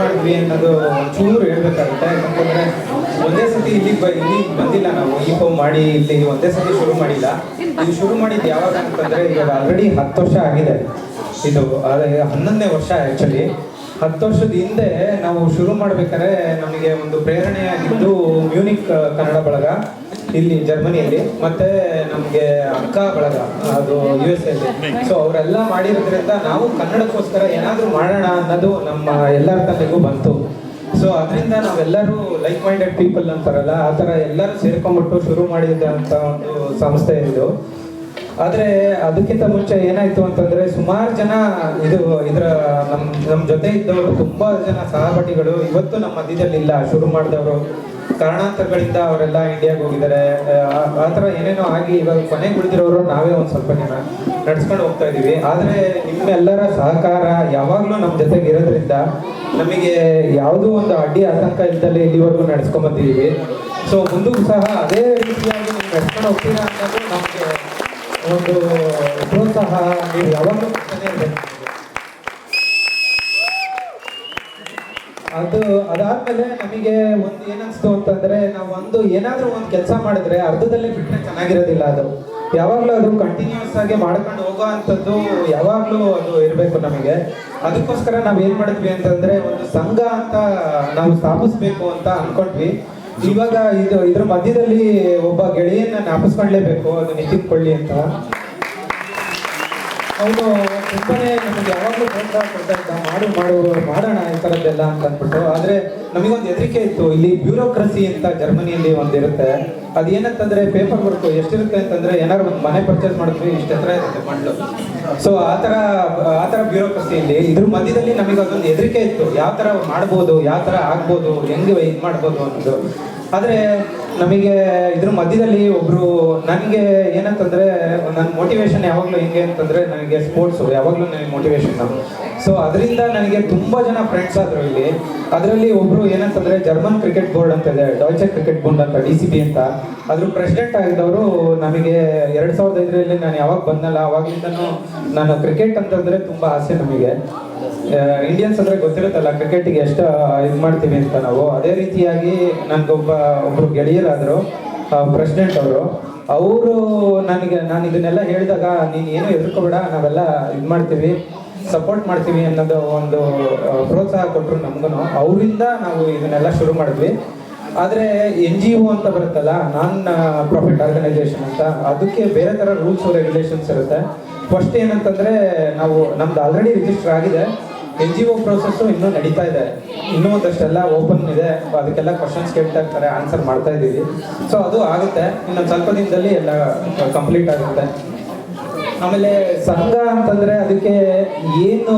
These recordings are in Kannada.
ಮಾಡಿದ್ವಿ ಅನ್ನೋದು ಚೂರು ಹೇಳ್ಬೇಕಾಗುತ್ತೆ. ಯಾಕಂತಂದ್ರೆ ಒಂದೇ ಸತಿ ಇಲ್ಲಿಗೆ ಇಲ್ಲಿ ಬಂದಿಲ್ಲ ನಾವು, ಈ ಮಾಡಿ ಇಲ್ಲಿ ಒಂದೇ ಸತಿ ಶುರು ಮಾಡಿಲ್ಲ. ಇದು ಶುರು ಮಾಡಿದ್ದು ಯಾವಾಗ ಅಂತಂದ್ರೆ ಇವಾಗ ಆಲ್ರೆಡಿ ಹತ್ತು ವರ್ಷ ಆಗಿದೆ. ಇದು ಹನ್ನೊಂದನೇ ವರ್ಷ ಆ್ಯಕ್ಚುಲಿ ಹತ್ತು ವರ್ಷದ ಹಿಂದೆ ನಾವು ಶುರು ಮಾಡ್ಬೇಕಾದ್ರೆ ನಮಗೆ ಒಂದು ಪ್ರೇರಣೆಯಾಗಿದ್ದು ಮ್ಯೂನಿಕ್ ಕನ್ನಡ ಬಳಗ. ಇಲ್ಲಿ ಜರ್ಮನಿಯಲ್ಲಿ. ಮತ್ತೆ ನಮಗೆ ಅಕ್ಕ ಬಳಗ, ಅದು ಯು ಎಸ್ ಎಲ್ಲಿ ಸೊ ಅವರೆಲ್ಲ ಮಾಡಿರೋದ್ರಿಂದ ನಾವು ಕನ್ನಡಕ್ಕೋಸ್ಕರ ಏನಾದರೂ ಮಾಡೋಣ ಅನ್ನೋದು ನಮ್ಮ ಎಲ್ಲರ ತಲೆಗೂ ಬಂತು. ಸೊ ಅದರಿಂದ ನಾವೆಲ್ಲರೂ ಲೈಕ್ ಮೈಂಡೆಡ್ ಪೀಪಲ್ ಅಂತಾರಲ್ಲ, ಆ ಥರ ಎಲ್ಲರೂ ಸೇರ್ಕೊಂಡ್ಬಿಟ್ಟು ಶುರು ಮಾಡಿದಂಥ ಒಂದು ಸಂಸ್ಥೆ ಇದು. ಆದ್ರೆ ಅದಕ್ಕಿಂತ ಮುಂಚೆ ಏನಾಯ್ತು ಅಂತಂದ್ರೆ ಸುಮಾರು ಜನ ಇದು, ಇದರ ನಮ್ ನಮ್ ಜೊತೆ ಇದ್ದವರು ತುಂಬಾ ಜನ ಸಹಪಾಠಿಗಳು ಇವತ್ತು ನಮ್ಮ ಮಧ್ಯದಲ್ಲಿ ಇಲ್ಲ, ಶುರು ಮಾಡಿದವರು. ಕಾರಣಾಂತರಗಳಿಂದ ಅವರೆಲ್ಲ ಇಂಡಿಯಾಗೆ ಹೋಗಿದ್ದಾರೆ. ಆ- ಥರ ಏನೇನೋ ಆಗಿ ಇವಾಗ ಕೊನೆಗೆ ಉಳಿದಿರೋರು ನಾವೇ ಒಂದು ಸ್ವಲ್ಪ ಜನ ನಡ್ಸ್ಕೊಂಡು ಹೋಗ್ತಾ ಇದೀವಿ. ಆದ್ರೆ ನಿಮ್ಮೆಲ್ಲರ ಸಹಕಾರ ಯಾವಾಗ್ಲೂ ನಮ್ಮ ಜೊತೆಗೆ ಇರೋದ್ರಿಂದ ನಮಗೆ ಯಾವುದೋ ಒಂದು ಅಡ್ಡಿ ಆತಂಕ ಇದ್ದಲ್ಲಿ ಇಲ್ಲಿವರೆಗೂ ನಡ್ಸ್ಕೊಂಡ್ ಬಂದಿದೀವಿ. ಸೊ ಮುಂದೂ ಸಹ ಅದೇ ರೀತಿಯಾಗಿ ನೀವು ನಡ್ಸ್ಕೊಂಡು ಹೋಗ್ತೀರಾ ಅನ್ನೋದು ನಮಗೆ ಒಂದು ಪ್ರೋತ್ಸಾಹ ನೀವು ಯಾವಾಗಲೂ ಅದು ಇರ್ಬೇಕು ಅದು ಅದಾದ್ಮೇಲೆ ನಮಗೆ ಒಂದು ಏನಿಸ್ತು ಅಂತಂದ್ರೆ, ನಾವು ಒಂದು ಏನಾದ್ರೂ ಒಂದು ಕೆಲಸ ಮಾಡಿದ್ರೆ ಅರ್ಧದಲ್ಲೇ ಬಿಟ್ಟರೆ ಚೆನ್ನಾಗಿರೋದಿಲ್ಲ ಅದು. ಯಾವಾಗಲೂ ಅದು ಕಂಟಿನ್ಯೂಸ್ ಆಗಿ ಮಾಡ್ಕೊಂಡು ಹೋಗೋ ಅಂಥದ್ದು ಯಾವಾಗಲೂ ಅದು ಇರಬೇಕು ನಮಗೆ. ಅದಕ್ಕೋಸ್ಕರ ನಾವು ಏನು ಮಾಡಿದ್ವಿ ಅಂತಂದ್ರೆ, ಒಂದು ಸಂಘ ಅಂತ ನಾವು ಸ್ಥಾಪಿಸ್ಬೇಕು ಅಂತ ಅನ್ಕೊಂಡ್ವಿ. ಇವಾಗ ಇದು ಇದ್ರ ಮಧ್ಯದಲ್ಲಿ ಒಬ್ಬ ಗೆಳೆಯನ್ನ ಜ್ಞಾಪಿಸ್ಕೊಳ್ಳೇಬೇಕು ಅದು ನಿತಿನ್ ಕೊಳ್ಳಿ ಅಂತ. ಅವನು ತುಂಬಾನೇ ನಮಗೆ ಯಾವಾಗಲೂ ಪ್ರೋತ್ಸಾಹ ಕೊಡ್ತಾ ಇದ್ದ, ಮಾಡು ಮಾಡು, ಮಾಡೋಣ ಈ ಥರದ್ದೆಲ್ಲ ಅಂತ ಅಂದ್ಬಿಟ್ಟು. ಆದ್ರೆ ನಮಗೊಂದು ಹೆದರಿಕೆ ಇತ್ತು, ಇಲ್ಲಿ ಬ್ಯೂರೋಕ್ರಸಿ ಅಂತ ಜರ್ಮನಿಯಲ್ಲಿ ಒಂದು ಇರುತ್ತೆ ಅದೇನಂತಂದ್ರೆ ಪೇಪರ್ ವರ್ಕ್ ಎಷ್ಟಿರುತ್ತೆ ಅಂತಂದ್ರೆ ಏನಾದ್ರು ಒಂದು ಮನೆ ಪರ್ಚೇಸ್ ಮಾಡಿದ್ವಿ ಇಷ್ಟ ಹತ್ರ ಇರುತ್ತೆ ಮಂಡ್ಲು ಸೊ ಆತರ ಆತರ ಬ್ಯೂರೋಕ್ರಸಿ ಇಲ್ಲಿ ಇದ್ರ ಮಧ್ಯದಲ್ಲಿ ನಮಗೆ ಅದೊಂದು ಹೆದರಿಕೆ ಇತ್ತು. ಯಾವ ಥರ ಮಾಡ್ಬೋದು, ಯಾವ ಥರ ಆಗ್ಬೋದು, ಹೆಂಗೆ ಇದು ಮಾಡ್ಬೋದು ಅನ್ನೋದು. ಆದ್ರೆ ನಮಗೆ ಇದ್ರ ಮಧ್ಯದಲ್ಲಿ ಒಬ್ರು ನನಗೆ ಏನಂತಂದ್ರೆ ನನ್ನ ಮೋಟಿವೇಶನ್ ಯಾವಾಗಲೂ ಹೆಂಗೆ ಅಂತಂದ್ರೆ ನನಗೆ ಸ್ಪೋರ್ಟ್ಸ್ ಯಾವಾಗಲೂ ನನಗೆ ಮೋಟಿವೇಶನ್ ಸೊ ಅದರಿಂದ ನನಗೆ ತುಂಬಾ ಜನ ಫ್ರೆಂಡ್ಸ್ ಆದ್ರು ಇಲ್ಲಿ. ಅದರಲ್ಲಿ ಒಬ್ರು ಏನಂತಂದ್ರೆ ಜರ್ಮನ್ ಕ್ರಿಕೆಟ್ ಬೋರ್ಡ್ ಅಂತ ಇದೆ ಡಾಯ್ಚೆ ಕ್ರಿಕೆಟ್ ಬೋರ್ಡ್ ಅಂತ ಡಿ ಸಿ ಬಿ ಅಂತ. ಅದ್ರ ಪ್ರೆಸಿಡೆಂಟ್ ಆಗಿದ್ದವರು ನಮಗೆ ಎರಡು ಸಾವಿರದ ಐದರಲ್ಲಿ ನಾನು ಯಾವಾಗ ಬಂದಲ್ಲ ಅವಾಗಿಂದನೂ ನಾನು ಕ್ರಿಕೆಟ್ ಅಂತಂದ್ರೆ ತುಂಬಾ ಆಸೆ ನಮಗೆ. ಇಂಡಿಯನ್ಸ್ ಅಂದ್ರೆ ಗೊತ್ತಿರುತ್ತಲ್ಲ ಕ್ರಿಕೆಟ್ಗೆ ಎಷ್ಟು ಇದು ಮಾಡ್ತೀವಿ ಅಂತ ನಾವು. ಅದೇ ರೀತಿಯಾಗಿ ನನ್ಗೊಬ್ಬ ಒಬ್ರು ಗೆಳೆಯರಾದರು ಪ್ರೆಸಿಡೆಂಟ್ ಅವರು. ಅವರು ನನಗೆ, ನಾನು ಇದನ್ನೆಲ್ಲ ಹೇಳಿದಾಗ ನೀನು ಏನು ಹೆದರ್ಕೋಬೇಡ ನಾವೆಲ್ಲ ಇದು ಮಾಡ್ತೀವಿ ಸಪೋರ್ಟ್ ಮಾಡ್ತೀವಿ ಅನ್ನೋದು ಒಂದು ಪ್ರೋತ್ಸಾಹ ಕೊಟ್ಟರು ನಮಗೂ ಅವರಿಂದ ನಾವು ಇದನ್ನೆಲ್ಲ ಶುರು ಮಾಡಿದ್ವಿ. ಆದ್ರೆ ಎನ್ ಜಿ ಒ ಅಂತ ಬರುತ್ತಲ್ಲ ನಾನ್ ಪ್ರಾಫಿಟ್ ಆರ್ಗನೈಸೇಷನ್ ಅಂತ, ಅದಕ್ಕೆ ಬೇರೆ ತರ ರೂಲ್ಸ್ ರೆಗ್ಯುಲೇಷನ್ಸ್ ಇರುತ್ತೆ. ಫಸ್ಟ್ ಏನಂತಂದ್ರೆ, ನಾವು, ನಮ್ದು ಆಲ್ರೆಡಿ ರಿಜಿಸ್ಟರ್ ಆಗಿದೆ. ಎನ್ ಜಿ ಒ ಪ್ರೋಸೆಸ್ ಇನ್ನೂ ನಡೀತಾ ಇದೆ. ಇನ್ನೂ ಒಂದಷ್ಟೆಲ್ಲ ಓಪನ್ ಇದೆ. ಅದಕ್ಕೆಲ್ಲ ಕ್ವಶನ್ಸ್ ಕೇಳ್ತಾ ಇರ್ತಾರೆ ಆನ್ಸರ್ ಮಾಡ್ತಾ ಇದ್ದೀವಿ. ಸೊ ಅದು ಆಗುತ್ತೆ. ಇನ್ನೊಂದು ಸ್ವಲ್ಪ ದಿನದಲ್ಲಿ ಎಲ್ಲ ಕಂಪ್ಲೀಟ್ ಆಗುತ್ತೆ. ಆಮೇಲೆ ಸಂಘ ಅಂತಂದ್ರೆ ಅದಕ್ಕೆ ಏನು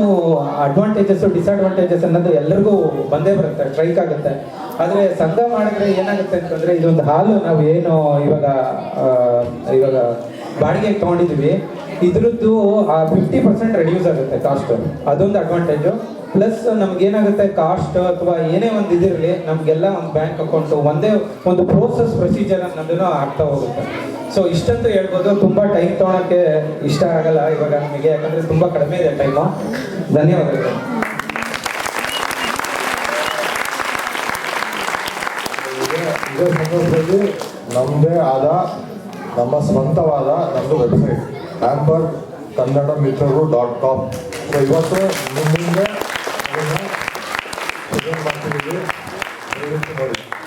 ಅಡ್ವಾಂಟೇಜಸ್ ಡಿಸ್ಅಡ್ವಾಂಟೇಜಸ್ ಅನ್ನೋದು ಎಲ್ಲರಿಗೂ ಬಂದೇ ಬರುತ್ತೆ ಸ್ಟ್ರೈಕ್ ಆಗುತ್ತೆ. ಆದ್ರೆ ಸಂಘ ಮಾಡಿದ್ರೆ ಏನಾಗುತ್ತೆ ಅಂತಂದ್ರೆ ಇದೊಂದು ಹಾಲು, ನಾವು ಏನು ಇವಾಗ ಇವಾಗ ಬಾಡಿಗೆಗೆ ತಗೊಂಡಿದೀವಿ. ಇದ್ರದ್ದು ಫಿಫ್ಟಿ ಪರ್ಸೆಂಟ್ ರೆಡ್ಯೂಸ್ ಆಗುತ್ತೆ ಕಾಸ್ಟ್ ಅದೊಂದು ಅಡ್ವಾಂಟೇಜು ಪ್ಲಸ್ ನಮ್ಗೆ ಏನಾಗುತ್ತೆ ಕಾಸ್ಟ್ ಅಥವಾ ಏನೇ ಒಂದು ಇದಿರಲಿ, ನಮ್ಗೆಲ್ಲ ಒಂದು ಬ್ಯಾಂಕ್ ಅಕೌಂಟ್ ಒಂದೇ ಒಂದು ಪ್ರೋಸೆಸ್ ಪ್ರೊಸೀಜರ್ ಅನ್ನೋದನ್ನು ಆಗ್ತಾ ಹೋಗುತ್ತೆ. ಸೊ ಇಷ್ಟಂತೂ ಹೇಳ್ಬೋದು, ತುಂಬಾ ಟೈಮ್ ತೊಗೊಳಕ್ಕೆ ಇಷ್ಟ ಆಗಲ್ಲ ಇವಾಗ ನಮಗೆ, ಯಾಕಂದ್ರೆ ತುಂಬಾ ಕಡಿಮೆ ಇದೆ ಟೈಮು ಧನ್ಯವಾದಗಳು. ಸಂದರ್ಭದಲ್ಲಿ ನಮ್ಮದೇ ಆದ, ನಮ್ಮ ಸ್ವಂತವಾದ ನಮ್ಮದು ವೆಬ್ಸೈಟ್ ಆ್ಯಂಪರ್ ಕನ್ನಡ ಮಿತ್ರರು ಡಾಟ್ ಕಾಮ್ ಸೊ ಇವತ್ತು ನಿಮ್ಮ ಮುಂದೆ Devlet Barış.